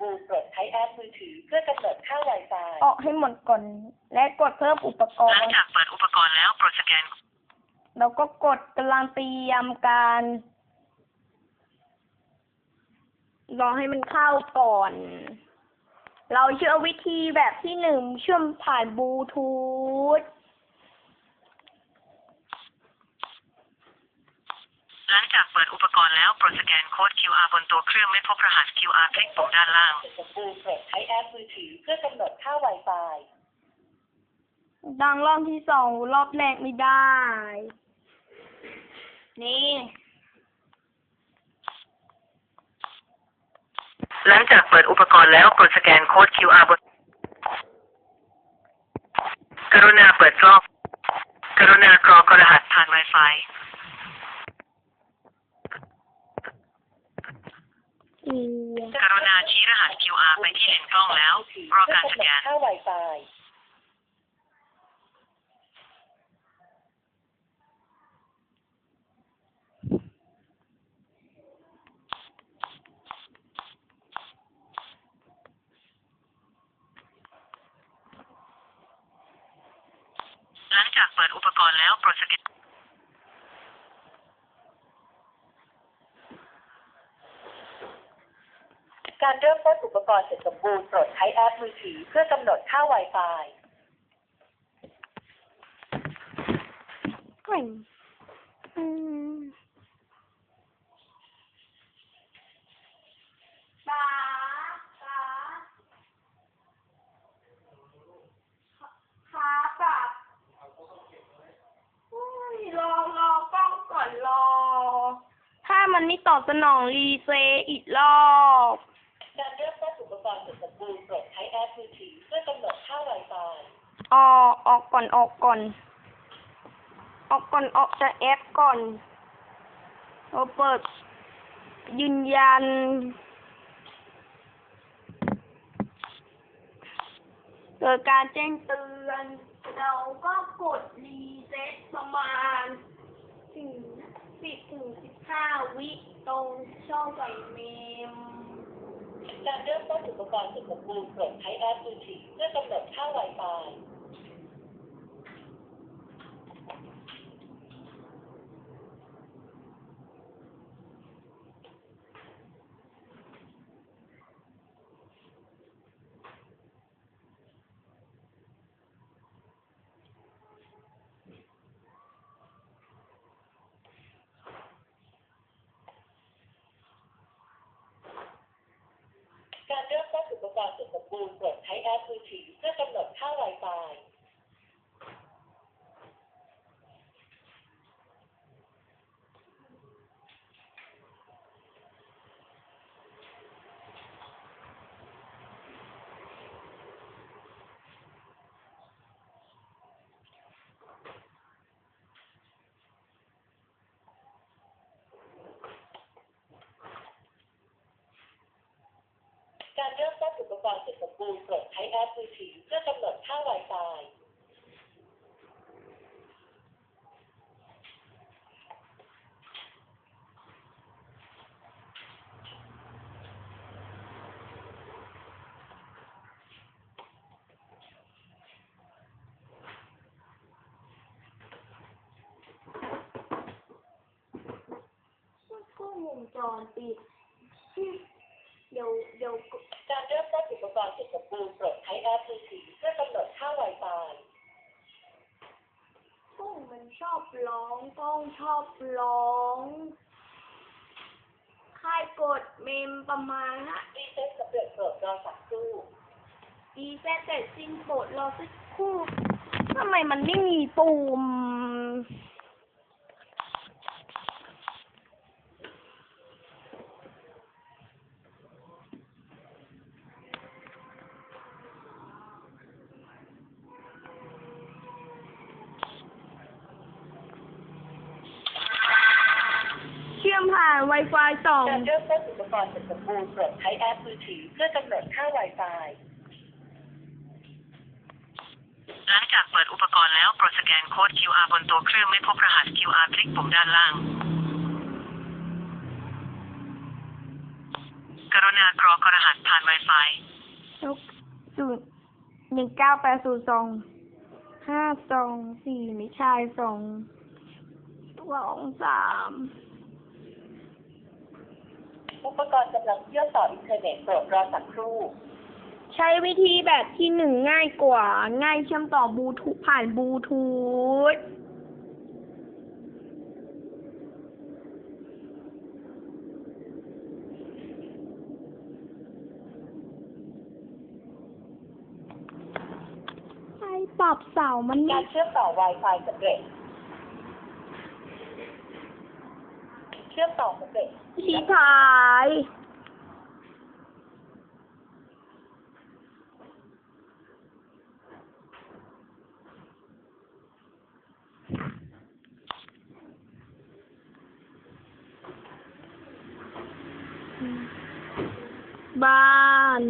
บูรณ์โปรดใช้แอปมือถือเพื่อกำหนดค่า Wi-Fi ออกให้หมดก่อน และกดเพิ่มอุปกหลัรงณ์ จากเปิดอุปกรณ์แล้วโปรดสแกน แล้วก็กดกำลังเตรียมการ รอให้มันเข้าก่อน เราเชื่อวิธีแบบที่หนึ่งเชื่อมผ่านบลูทูธหลังจากเปิดอุ ปกรณ์แล้วโปรดสแกนโค้ด QR บนตัวเครื่องไม่พบรหัส QR คลิกปุ่มด้านล่างเสร็จสมบูรณ์โปรดใช้แอปมือถือเพื่อกำหนดค่า Wi-Fi ดังรอบที่สองรอบแรกไม่ได้ นี่ หลังจากเปิดอุปกรณ์แล้วกดสแกนโค้ด QR บน กรุณาเปิดกล้องกรุณากรอกรหัสผ่าน Wi-Fi อืม กรุณาชี้รหัส QR ไปที่เลนส์กล้องแล้ว รอการสแกน ค่า Wi-Fi หลังจากเปิดอุปกรณ์แล้วโปรดสแกน การเริ่มต้นอุปกรณ์เสร็จสมบูรณ์โปรดใช้แอปมือถือเพื่อกำหนดค่า Wi-Fi เฮ้ยอืมป๋าป๋าขาปรับอุ้ยรอรอกล้องก่อนรอ ถ้ามันไม่ตอบสนองรีเซอีกรอบ ออกออกก่อนออกก่อน ออกก่อนออกจากแอปก่อนเราเปิด ยืนยัน เกิดการแจ้งเตือน เราก็กดรีเซ็ตประมาณถึงสิบถึงสิบห้าวิตรงช่องใส่เมมการเริ่มต้นอุปกรณ์สร็จสมบูรณ์โปรดใช้แอปมือถือเพื่อกำหนดค่า Wi-Fi การเริ่มต้นอุปกรณ์เสร็จสมบูรณ์โปรดใช้แอปมือถือเพื่อกำหนดค่า Wi-Fi การเริ่มต้นอุปกรณ์เสร็จสมบูรณ์โปรดใช้แอปมือถือเพื่อกำหนดค่า Wi-Fi กล้องวงจรปิดที่ เดี๋ยวเดี๋ยวการเริ่มต้นอุปกรณ์เสร็จสมบูรณ์โปรดใช้แอปมือถือเพื่อกำหนดค่า Wi-Fi กล้องมันชอบร้องกล้องชอบร้องค่ายกดเมมประมาณฮะรีเซ็ตสำเร็จโปรดรอสักครู่ดีแซดแต่สิ้นโปรดรอสักครู่ทำไมมันไม่มีปุ่ม เชื่อมผ่าน Wi-Fi สองการเริ่มต้นอุปกรณ์เสร็จสมบูรณ์โปรดใช้แอปมือถือเพื่อกำหนดค่า Wi-Fi หลังจากเปิดอุปกรณ์แล้วโปรดสแกนโค้ด QR บนตัวเครื่องไม่พบรหัส QR คลิกปุ่มด้านล่าง กรุณากรอกรหัสผ่าน Wi-Fi ลูกศูนย์หนึ่งเก้าแปดศูนย์สองห้าสองสี่ไม่ใช่สองสองสาม อุปกรณ์กำลังเชื่อมต่ออินเทอร์เน็ตโปรดรอสักครู่ ใช้วิธีแบบที่หนึ่งง่ายกว่า ง่ายเชื่อมต่อบลูทูธผ่านบลูทูธใช้ปรับเสามันกานี่รเชื่อมต่อ Wi-Fi สำเร็จ เชื่อมต่อสำเร็จชี้ทายบ้าน